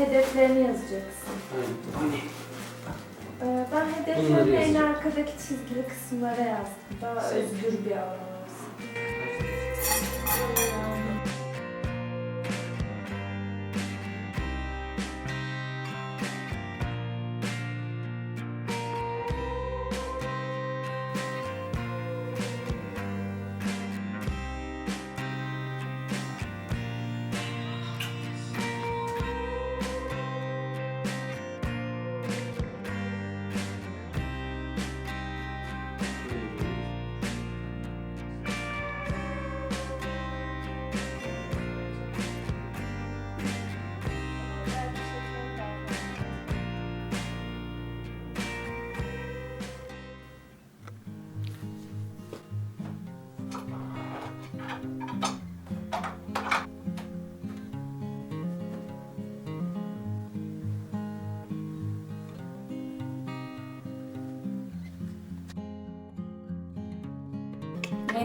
hedeflerini yazacaksın. Hani? Ee, ben Bunları hedeflerini en arkadaki çizgili kısımlara yazdım. Daha özgür bir alan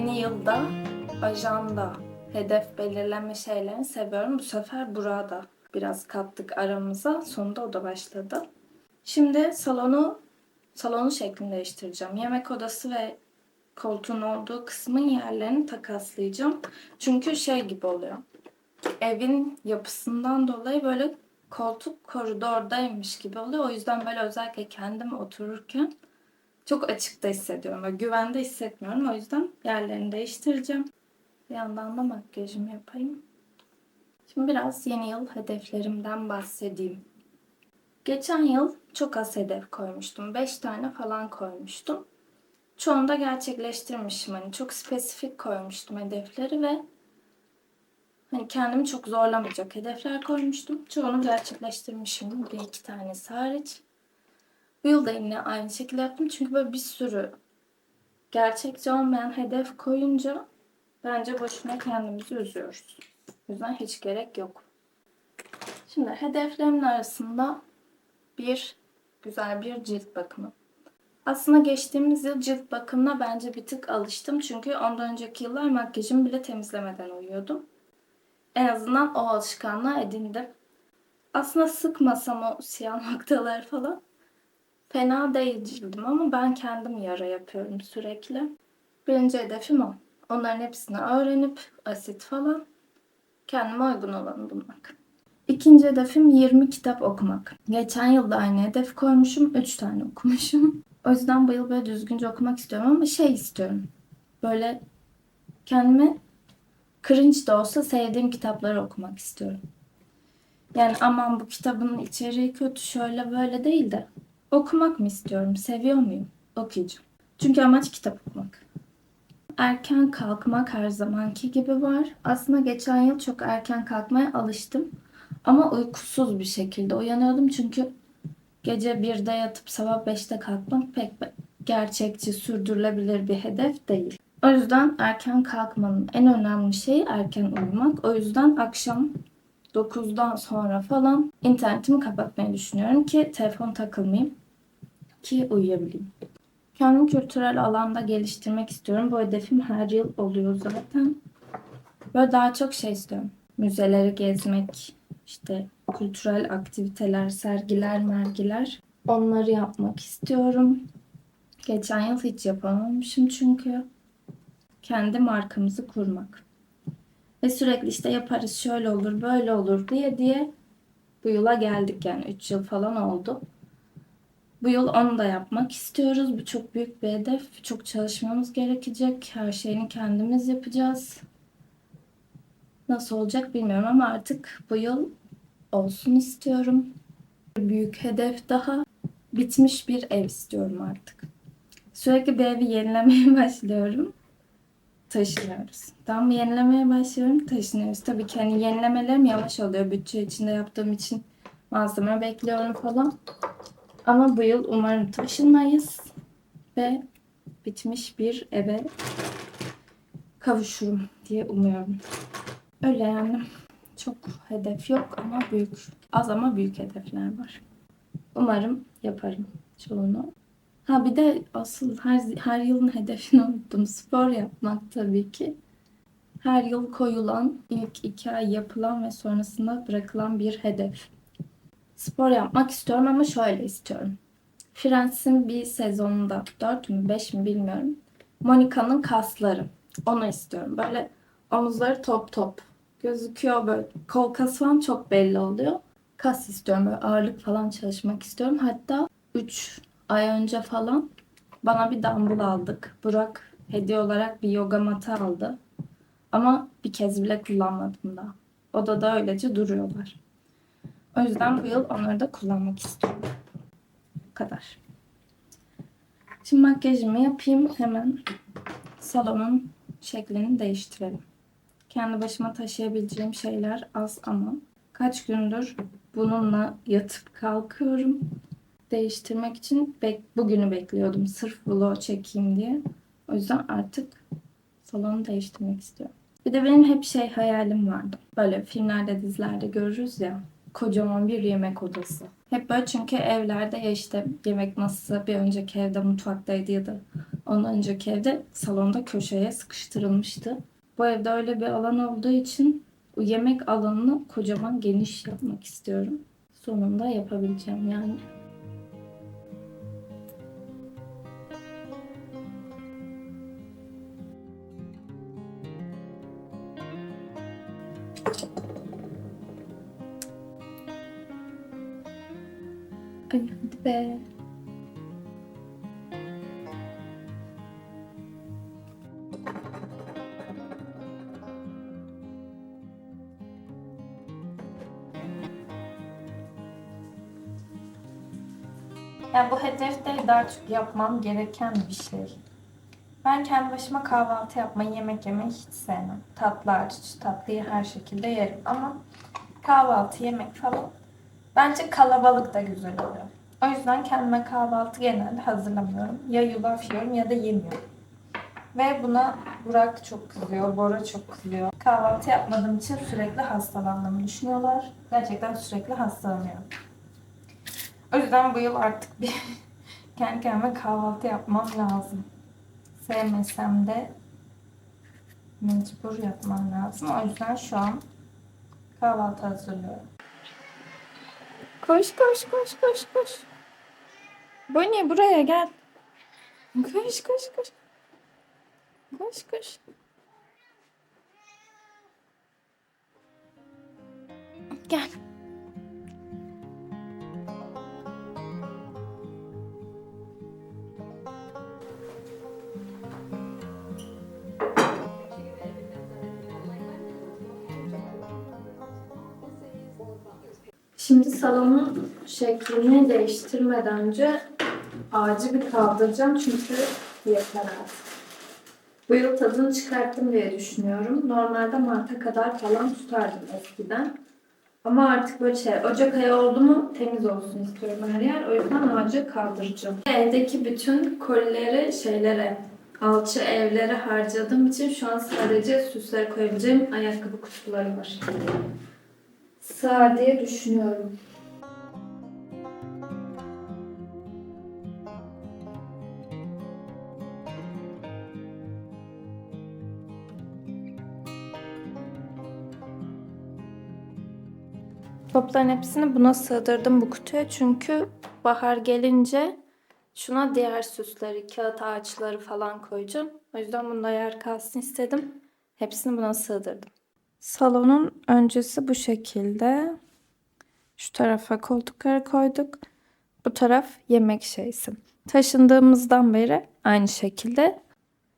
Yeni yılda ajanda, hedef belirleme şeylerini seviyorum. Bu sefer burada biraz kattık aramıza. Sonunda o da başladı. Şimdi salonu salonu şeklini değiştireceğim. Yemek odası ve koltuğun olduğu kısmın yerlerini takaslayacağım. Çünkü şey gibi oluyor. Evin yapısından dolayı böyle koltuk koridordaymış gibi oluyor. O yüzden böyle özellikle kendim otururken çok açıkta hissediyorum. Böyle güvende hissetmiyorum. O yüzden yerlerini değiştireceğim. Bir yandan da makyajımı yapayım. Şimdi biraz yeni yıl hedeflerimden bahsedeyim. Geçen yıl çok az hedef koymuştum. 5 tane falan koymuştum. Çoğunu da gerçekleştirmişim. Hani çok spesifik koymuştum hedefleri ve hani kendimi çok zorlamayacak hedefler koymuştum. Çoğunu gerçekleştirmişim. Bir iki tanesi hariç. Bu yıl da yine aynı şekilde yaptım. Çünkü böyle bir sürü gerçekçi olmayan hedef koyunca bence boşuna kendimizi üzüyoruz. O yüzden hiç gerek yok. Şimdi hedeflerimin arasında bir güzel bir cilt bakımı. Aslında geçtiğimiz yıl cilt bakımına bence bir tık alıştım. Çünkü ondan önceki yıllar makyajımı bile temizlemeden uyuyordum. En azından o alışkanlığı edindim. Aslında sıkmasam o siyah noktalar falan Fena değil cildim ama ben kendim yara yapıyorum sürekli. Birinci hedefim o. Onların hepsini öğrenip asit falan kendime uygun olanı bulmak. İkinci hedefim 20 kitap okumak. Geçen yıl da aynı hedef koymuşum. 3 tane okumuşum. O yüzden bu yıl böyle düzgünce okumak istiyorum ama şey istiyorum. Böyle kendimi cringe de olsa sevdiğim kitapları okumak istiyorum. Yani aman bu kitabın içeriği kötü şöyle böyle değil de Okumak mı istiyorum? Seviyor muyum? Okuyacağım. Çünkü amaç kitap okumak. Erken kalkmak her zamanki gibi var. Aslında geçen yıl çok erken kalkmaya alıştım. Ama uykusuz bir şekilde uyanıyordum. Çünkü gece 1'de yatıp sabah 5'te kalkmak pek gerçekçi, sürdürülebilir bir hedef değil. O yüzden erken kalkmanın en önemli şeyi erken uyumak. O yüzden akşam 9'dan sonra falan internetimi kapatmayı düşünüyorum ki telefon takılmayayım ki uyuyabileyim. Kendimi kültürel alanda geliştirmek istiyorum. Bu hedefim her yıl oluyor zaten. Böyle daha çok şey istiyorum. Müzeleri gezmek, işte kültürel aktiviteler, sergiler, mergiler. Onları yapmak istiyorum. Geçen yıl hiç yapamamışım çünkü. Kendi markamızı kurmak. Ve sürekli işte yaparız şöyle olur böyle olur diye diye bu yıla geldik yani 3 yıl falan oldu. Bu yıl onu da yapmak istiyoruz. Bu çok büyük bir hedef. Çok çalışmamız gerekecek. Her şeyini kendimiz yapacağız. Nasıl olacak bilmiyorum ama artık bu yıl olsun istiyorum. Büyük hedef daha. Bitmiş bir ev istiyorum artık. Sürekli bir evi yenilemeye başlıyorum taşınıyoruz. Tam yenilemeye başlıyorum taşınıyoruz. Tabii ki hani yenilemelerim yavaş oluyor bütçe içinde yaptığım için malzeme bekliyorum falan. Ama bu yıl umarım taşınmayız ve bitmiş bir eve kavuşurum diye umuyorum. Öyle yani. Çok hedef yok ama büyük. Az ama büyük hedefler var. Umarım yaparım çoğunu. Ha bir de asıl her, her yılın hedefini unuttum. Spor yapmak tabii ki. Her yıl koyulan, ilk iki ay yapılan ve sonrasında bırakılan bir hedef. Spor yapmak istiyorum ama şöyle istiyorum. Friends'in bir sezonunda 4 mü 5 mi bilmiyorum. Monica'nın kasları. Onu istiyorum. Böyle omuzları top top gözüküyor böyle. Kol kası falan çok belli oluyor. Kas istiyorum. Böyle ağırlık falan çalışmak istiyorum. Hatta 3 ay önce falan bana bir dumbbell aldık. Burak hediye olarak bir yoga matı aldı. Ama bir kez bile kullanmadım daha. Odada öylece duruyorlar. O yüzden bu yıl onları da kullanmak istiyorum. Bu kadar. Şimdi makyajımı yapayım. Hemen salonun şeklini değiştirelim. Kendi başıma taşıyabileceğim şeyler az ama kaç gündür bununla yatıp kalkıyorum. Değiştirmek için bek bugünü bekliyordum. Sırf vlog çekeyim diye. O yüzden artık salonu değiştirmek istiyorum. Bir de benim hep şey hayalim vardı. Böyle filmlerde, dizilerde görürüz ya. Kocaman bir yemek odası. Hep böyle çünkü evlerde ya işte yemek masası bir önceki evde mutfaktaydı ya da ondan önceki evde salonda köşeye sıkıştırılmıştı. Bu evde öyle bir alan olduğu için o yemek alanını kocaman geniş yapmak istiyorum. Sonunda yapabileceğim yani. Ay hadi be. Yani bu hedef de daha çok yapmam gereken bir şey. Ben kendi başıma kahvaltı yapmayı, yemek yemeyi hiç sevmem. Tatlı hariç, tatlıyı her şekilde yerim ama kahvaltı, yemek falan bence kalabalık da güzel oluyor. O yüzden kendime kahvaltı genelde hazırlamıyorum. Ya yulaf yiyorum ya da yemiyorum. Ve buna Burak çok kızıyor, Bora çok kızıyor. Kahvaltı yapmadığım için sürekli hastalandığımı düşünüyorlar. Gerçekten sürekli hastalanıyorum. O yüzden bu yıl artık bir kendi kendime kahvaltı yapmam lazım. Sevmesem de mecbur yapmam lazım. O yüzden şu an kahvaltı hazırlıyorum. Koş koş koş koş koş. Bonnie buraya gel. Koş koş koş. Koş koş. Gel. Şimdi salonun şeklini değiştirmeden önce ağacı bir kaldıracağım çünkü yeter artık. Bu yıl tadını çıkarttım diye düşünüyorum. Normalde Mart'a kadar falan tutardım eskiden. Ama artık böyle şey, Ocak ayı oldu mu temiz olsun istiyorum her yer. O yüzden ağacı kaldıracağım. Evdeki bütün kolileri şeylere, alçı evlere harcadığım için şu an sadece süslere koyabileceğim ayakkabı kutuları var. Sığar diye düşünüyorum. Topların hepsini buna sığdırdım bu kutuya çünkü bahar gelince şuna diğer süsleri, kağıt ağaçları falan koyacağım. O yüzden bunda yer kalsın istedim. Hepsini buna sığdırdım. Salonun öncesi bu şekilde. Şu tarafa koltukları koyduk. Bu taraf yemek şeysi. Taşındığımızdan beri aynı şekilde.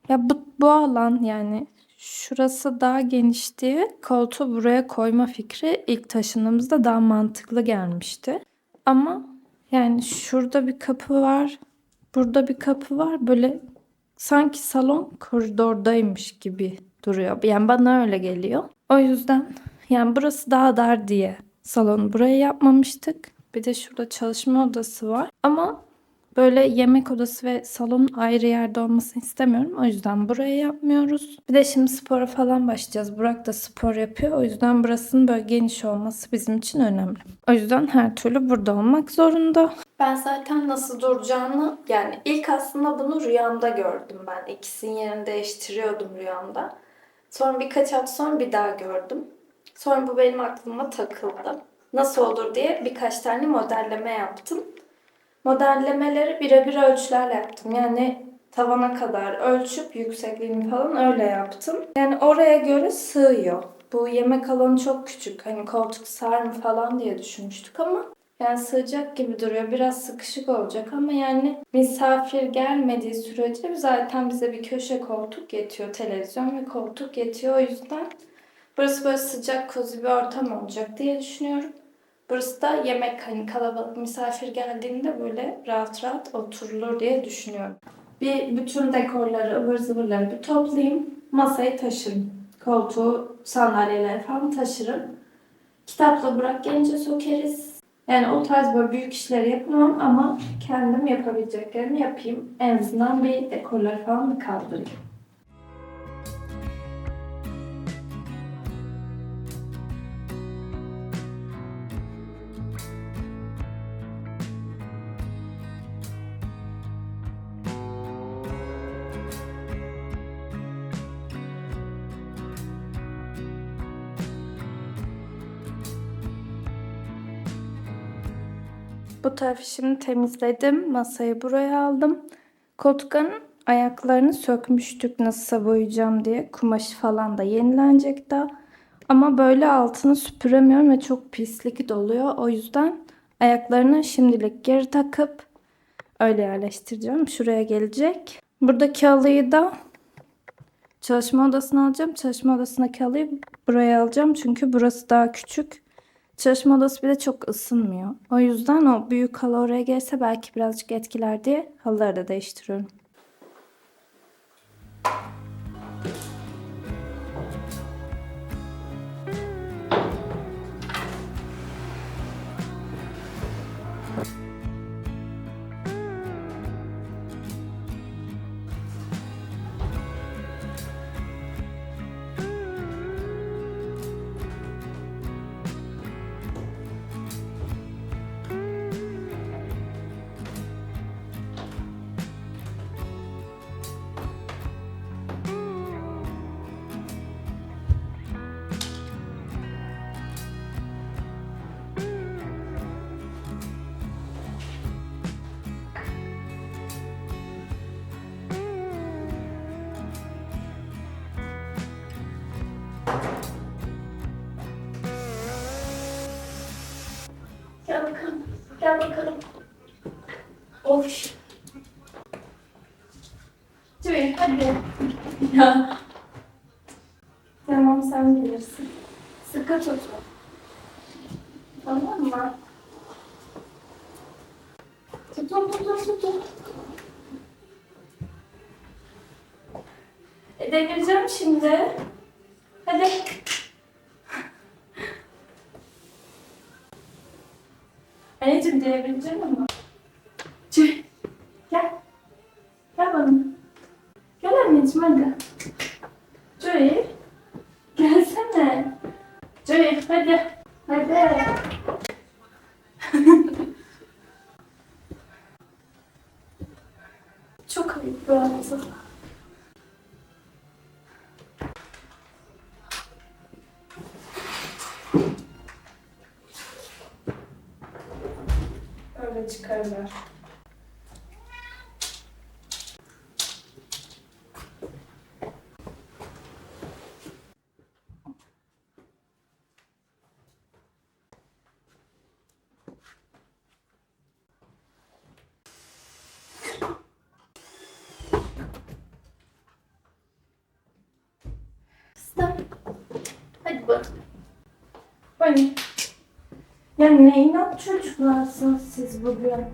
Ya bu, bu alan yani şurası daha genişti. Koltuğu buraya koyma fikri ilk taşındığımızda daha mantıklı gelmişti. Ama yani şurada bir kapı var. Burada bir kapı var. Böyle sanki salon koridordaymış gibi duruyor. Yani bana öyle geliyor. O yüzden yani burası daha dar diye salonu buraya yapmamıştık. Bir de şurada çalışma odası var. Ama böyle yemek odası ve salon ayrı yerde olmasını istemiyorum. O yüzden buraya yapmıyoruz. Bir de şimdi spora falan başlayacağız. Burak da spor yapıyor. O yüzden burasının böyle geniş olması bizim için önemli. O yüzden her türlü burada olmak zorunda. Ben zaten nasıl duracağını yani ilk aslında bunu rüyamda gördüm ben. İkisinin yerini değiştiriyordum rüyamda. Sonra birkaç hafta sonra bir daha gördüm. Sonra bu benim aklıma takıldı. nasıl olur diye birkaç tane modelleme yaptım. Modellemeleri birebir ölçülerle yaptım. Yani tavana kadar ölçüp yüksekliğini falan öyle yaptım. Yani oraya göre sığıyor. Bu yemek alanı çok küçük. Hani koltuk sığar mı falan diye düşünmüştük ama yani sığacak gibi duruyor. Biraz sıkışık olacak ama yani misafir gelmediği sürece zaten bize bir köşe koltuk yetiyor. Televizyon ve koltuk yetiyor. O yüzden burası böyle sıcak, kozi bir ortam olacak diye düşünüyorum. Burası da yemek hani kalabalık misafir geldiğinde böyle rahat rahat oturulur diye düşünüyorum. Bir bütün dekorları, ıvır zıvırları bir toplayayım. Masayı taşırım. Koltuğu, sandalyeleri falan taşırım. Kitapla bırak gelince sökeriz. Yani o tarz böyle büyük işleri yapamam ama kendim yapabileceklerimi yapayım. En azından bir dekorları falan kaldırayım. Bu tarafı şimdi temizledim. Masayı buraya aldım. Koltukların ayaklarını sökmüştük nasılsa boyayacağım diye. Kumaşı falan da yenilenecek daha. Ama böyle altını süpüremiyorum ve çok pislik doluyor. O yüzden ayaklarını şimdilik geri takıp öyle yerleştireceğim. Şuraya gelecek. Buradaki halıyı da çalışma odasına alacağım. Çalışma odasındaki halıyı buraya alacağım. Çünkü burası daha küçük. Çalışma odası bir de çok ısınmıyor. O yüzden o büyük halı oraya gelirse belki birazcık etkiler diye halıları da değiştiriyorum. Gel bakalım. Of. Tüy hadi. Ya. Tamam sen bilirsin. Sıkı tut. Tamam mı? Tutun tutun tutun. E, devireceğim şimdi. Hadi. Anneciğim devireceğim ama. Öyle çıkarlar. Stop. Hadi bak. Hadi. Ya ne з ВБ.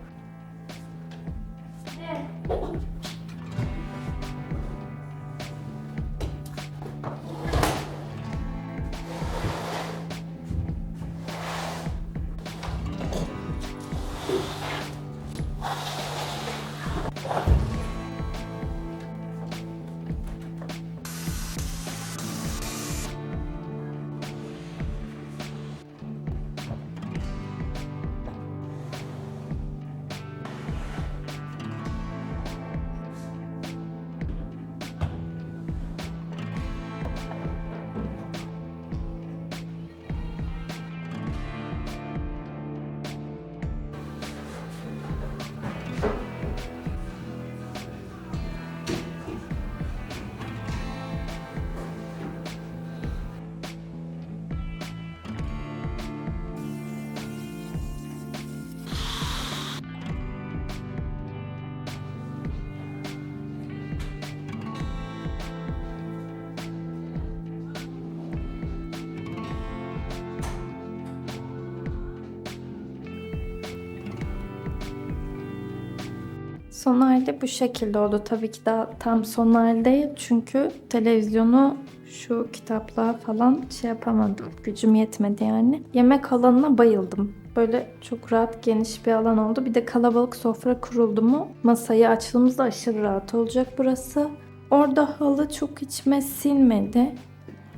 Son hali bu şekilde oldu. Tabii ki daha tam son hali değil. Çünkü televizyonu şu kitaplığa falan şey yapamadım. Gücüm yetmedi yani. Yemek alanına bayıldım. Böyle çok rahat geniş bir alan oldu. Bir de kalabalık sofra kuruldu mu masayı açtığımızda aşırı rahat olacak burası. Orada halı çok içime sinmedi.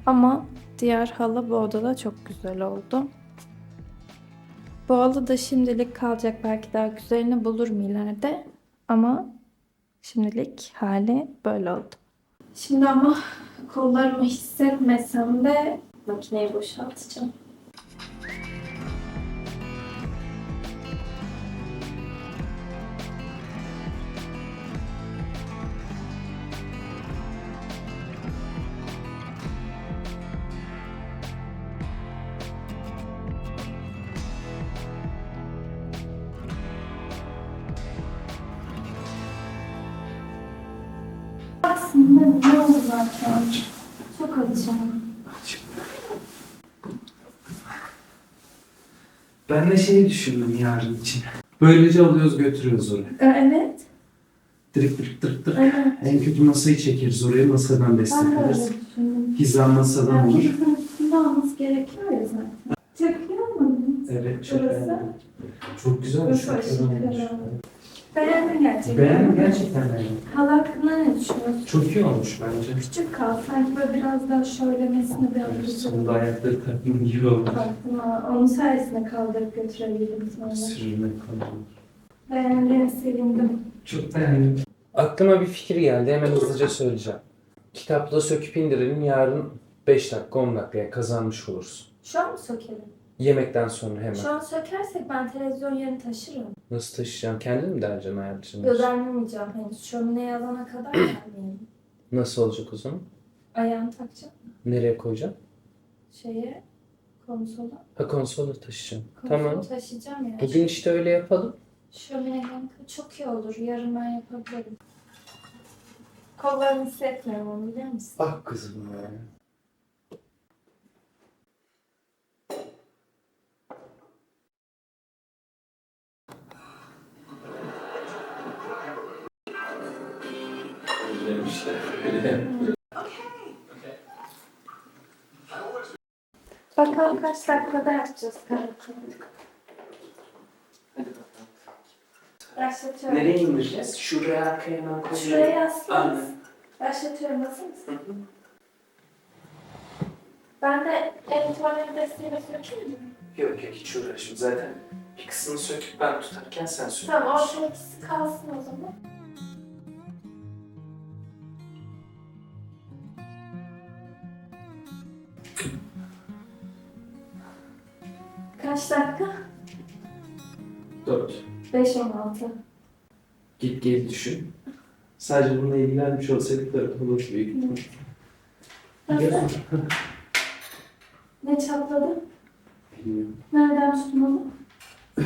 Ama diğer halı bu odada çok güzel oldu. Bu halı da şimdilik kalacak. Belki daha güzelini bulurum ileride. Ama şimdilik hali böyle oldu. Şimdi ama kollarımı hissetmesem de makineyi boşaltacağım. Aslında ne oldu zaten? Çok açım. Ben de şeyi düşündüm yarın için. Böylece alıyoruz götürüyoruz oraya. Evet. Direkt direkt direkt direkt. Evet. En kötü masayı çekeriz oraya masadan Ben de öyle düşündüm. Hizan masadan olur. Yani üstünde olması gerekiyor ya zaten. Çekiyor mu? Evet çok Burası? beğendim. Çok güzel olmuş. Burası çok aşırı olmuş. Beğendin gerçekten. Beğendim gerçekten beğendim. Halı hakkında ne düşünüyorsun? Çok iyi olmuş bence. Küçük kal. Sanki böyle biraz daha şöylemesini bir Sonunda alırız. ayakları takım gibi olmuş. Baktım ha. Onun sayesinde kaldırıp götürebildim sonra. Sürülmek kaldı. Beğendiğine sevindim. Çok beğendim. Aklıma bir fikir geldi. Hemen hızlıca söyleyeceğim. Kitapla söküp indirelim. Yarın 5 dakika 10 dakikaya kazanmış oluruz. Şu an mı sökelim? Yemekten sonra hemen. Şu an sökersek ben televizyon yerini taşırım. Nasıl taşıyacaksın? Kendin mi dereceksin hayatını? Ödenmeyeceğim henüz. Şömineyi alana kadar gelmeyeyim. Nasıl olacak o zaman? Ayağını takacağım. Nereye koyacaksın? Şeye, konsola. Ha konsola taşıyacaksın. Konsolu Tamam. taşıyacağım ya. Bugün işte öyle yapalım. Şömineden çok iyi olur. Yarın ben yapabilirim. Kollarını hissetmiyorum onu biliyor musun? Ah kızım ya. Bakalım kaç dakikada yapacağız. Başlatıyorum. Nereye indireceğiz? Şuraya arkaya hemen koyalım. Şuraya yazsanız. Aynen. Başlatıyorum. Hazır mısın? Ben de elektronik desteğiyle sökeyim mi? Yok yok hiç uğraşma zaten. Bir kısmını söküp ben tutarken sen sök. Tamam orta ikisi kalsın o zaman. Kaç dakika? Dört. 5-16. Git gel düşün. Sadece bununla ilgilenmiş olsaydık da olur büyük ihtimal. Nasıl? Ne çatladı? Bilmiyorum. Nereden tutmalı?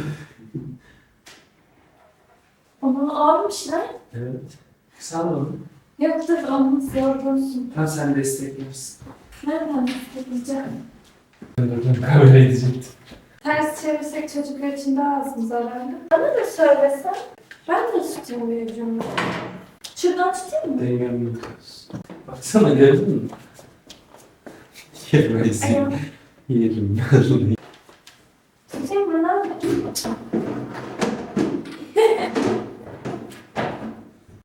Ama ağırmış lan. Evet. Sağ olun. Yoktur olmaz yorgunsun. Tam sen desteklersin. Nereden tutulacak? Kabul edecektim. Ters çevirsek çocuklar için daha az mı zararlı? Bana da söylesen. Ben de tutayım bir ucunu. Şuradan tutayım mı? Dengem Baksana gördün mü? Yemezsin. Ayağım. Yerim. Tutayım mı? Ne yapayım?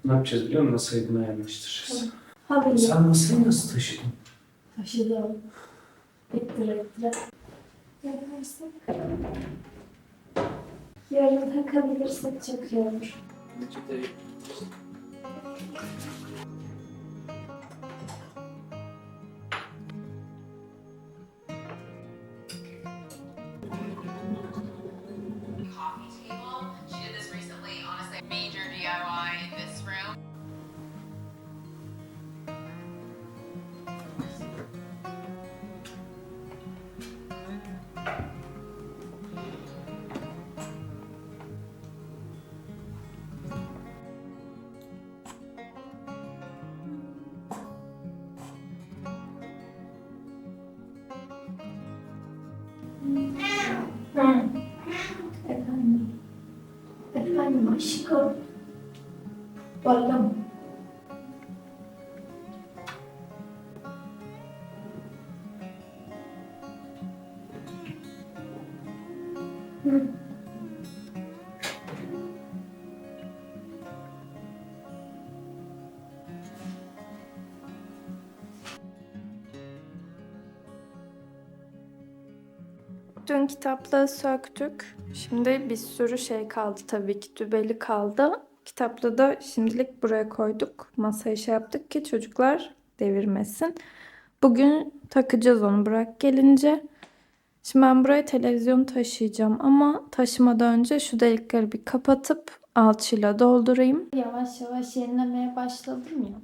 ne yapacağız biliyor musun? Masayı buna yerleştireceğiz. Havayı. Sen masayı nasıl taşıdın? Taşıdım. İttire ittire. Yaparsın. Yarın takabilirsek çok iyi olur. coffee Dün kitaplığı söktük. Şimdi bir sürü şey kaldı tabii ki. Dübeli kaldı. Kitaplığı da şimdilik buraya koyduk. Masaya şey yaptık ki çocuklar devirmesin. Bugün takacağız onu bırak gelince. Şimdi ben buraya televizyon taşıyacağım ama taşımadan önce şu delikleri bir kapatıp alçıyla doldurayım. Yavaş yavaş yenilemeye başladım ya.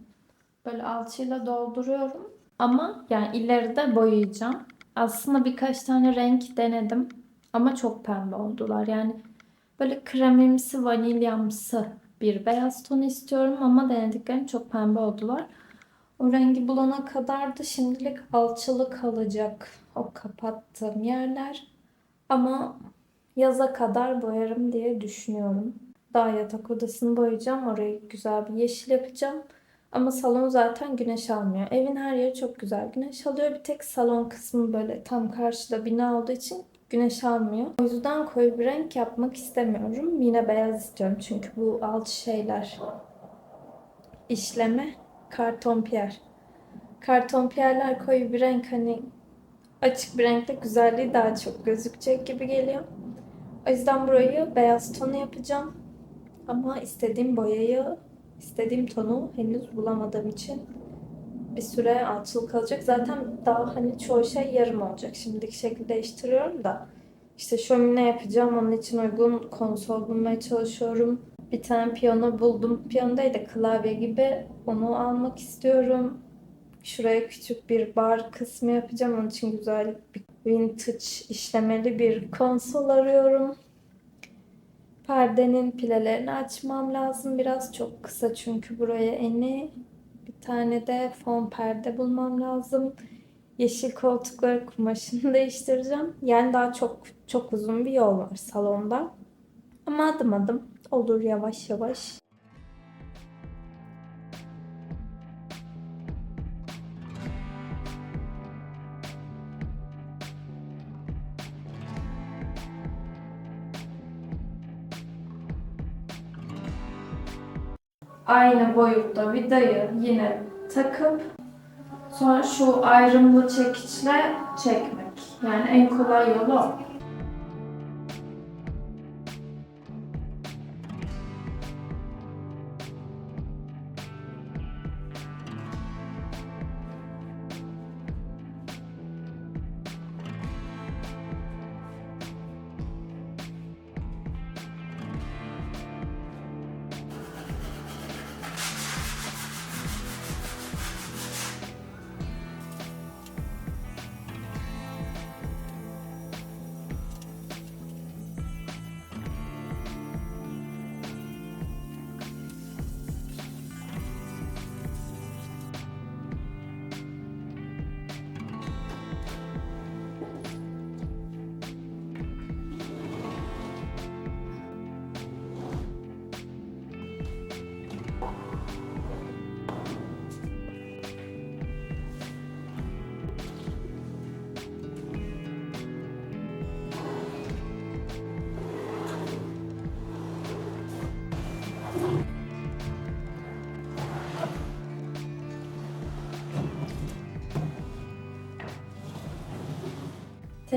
Böyle alçıyla dolduruyorum. Ama yani ileride boyayacağım. Aslında birkaç tane renk denedim. Ama çok pembe oldular. Yani böyle kremimsi, vanilyamsı bir beyaz ton istiyorum ama denediklerim çok pembe oldular. O rengi bulana kadar da şimdilik alçılı kalacak o kapattığım yerler. Ama yaza kadar boyarım diye düşünüyorum. Daha yatak odasını boyayacağım. Orayı güzel bir yeşil yapacağım. Ama salon zaten güneş almıyor. Evin her yeri çok güzel güneş alıyor. Bir tek salon kısmı böyle tam karşıda bina olduğu için güneş almıyor. O yüzden koyu bir renk yapmak istemiyorum. Yine beyaz istiyorum çünkü bu alt şeyler işleme karton piyer. Karton piyerler koyu bir renk hani açık bir renkte güzelliği daha çok gözükecek gibi geliyor. O yüzden burayı beyaz tonu yapacağım. Ama istediğim boyayı, istediğim tonu henüz bulamadığım için bir süre alçılı kalacak. Zaten daha hani çoğu şey yarım olacak. Şimdiki şekli değiştiriyorum da. İşte şömine yapacağım. Onun için uygun konsol bulmaya çalışıyorum. Bir tane piyano buldum. Piyano klavye gibi. Onu almak istiyorum. Şuraya küçük bir bar kısmı yapacağım. Onun için güzel bir vintage işlemeli bir konsol arıyorum. Perdenin pilelerini açmam lazım. Biraz çok kısa çünkü buraya eni. Bir tane de fon perde bulmam lazım. Yeşil koltukları kumaşını değiştireceğim. Yani daha çok çok uzun bir yol var salonda. Ama adım adım olur yavaş yavaş. Aynı boyutta vidayı yine takıp sonra şu ayrımlı çekiçle çekmek. Yani en kolay yolu o.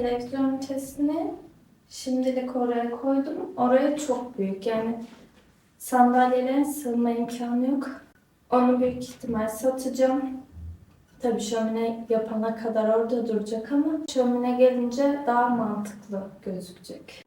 Televizyon ünitesini şimdilik oraya koydum. Oraya çok büyük yani sandalyelerin sığma imkanı yok. Onu büyük ihtimal satacağım. Tabii şömine yapana kadar orada duracak ama şömine gelince daha mantıklı gözükecek.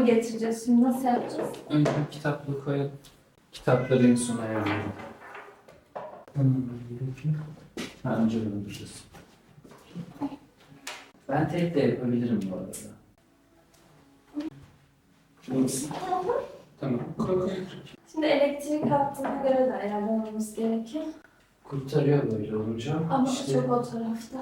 Mı getireceğiz şimdi? Nasıl yapacağız? Önce kitaplığı koyalım. Kitapları en son ayarlayalım. Ha, önce öldüreceğiz. Ben tek de yapabilirim bu arada. Neyse. Tamam. Koy koy. Şimdi elektrik hattına göre de ayarlamamız gerekiyor. Kurtarıyor böyle olunca. Ama İşte çok o tarafta.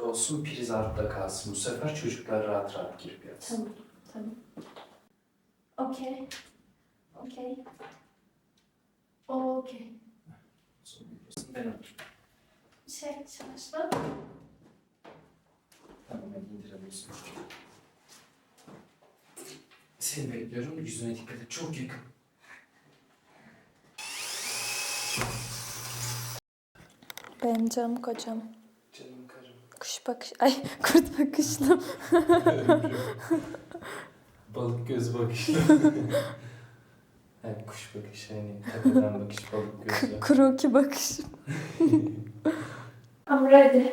Olsun priz altta kalsın. Bu sefer çocuklar rahat rahat girip yatsın. Tamam, tamam. Okey. Okey. Okey. Ben alırım. Şey çalıştı. Tamam ben indirebilirsin. Seni bekliyorum. Yüzüne dikkat et. Çok yakın. Benim canım kocam. Kuş bakış... Ay kurt bakışlı. Balık göz bakışı. yani kuş bakışı hani tepeden bakış balık gözü. Kroki bakış. I'm ready.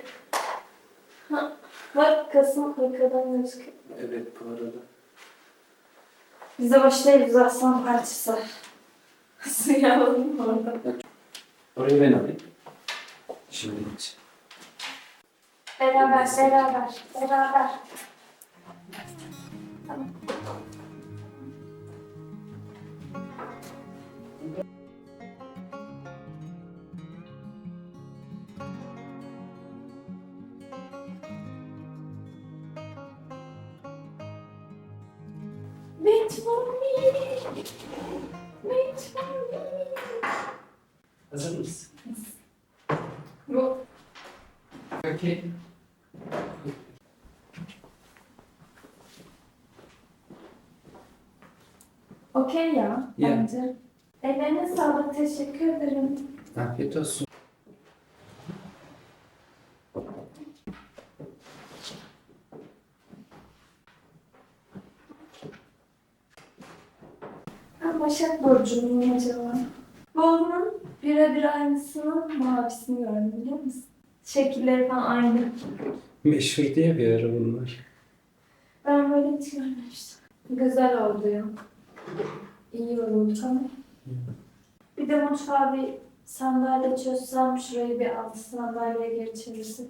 Ha, bak kasım arkadan gözüküyor. evet bu arada. Bize boş değil, biz aslan parçası. Suya alalım orada. Orayı ben alayım. Şimdi git. Beraber, beraber, beraber. Tamam. Wait for me. Wait for me. Hazır mısın? Okey. okey ya Ya. bence. Ellerine sağlık, teşekkür ederim. Afiyet olsun. Ben Başak Burcu'nun acaba. Bu onun birebir aynısının mavisini gördüm biliyor musun? Şekilleri falan aynı. Meşhur diye bir ara bunlar. Ben böyle hiç görmemiştim. Güzel oldu ya. İyi yoruldu tamam. Bir de mutfağa bir sandalye çözsem şurayı bir altı sandalyeye geri çevirsek.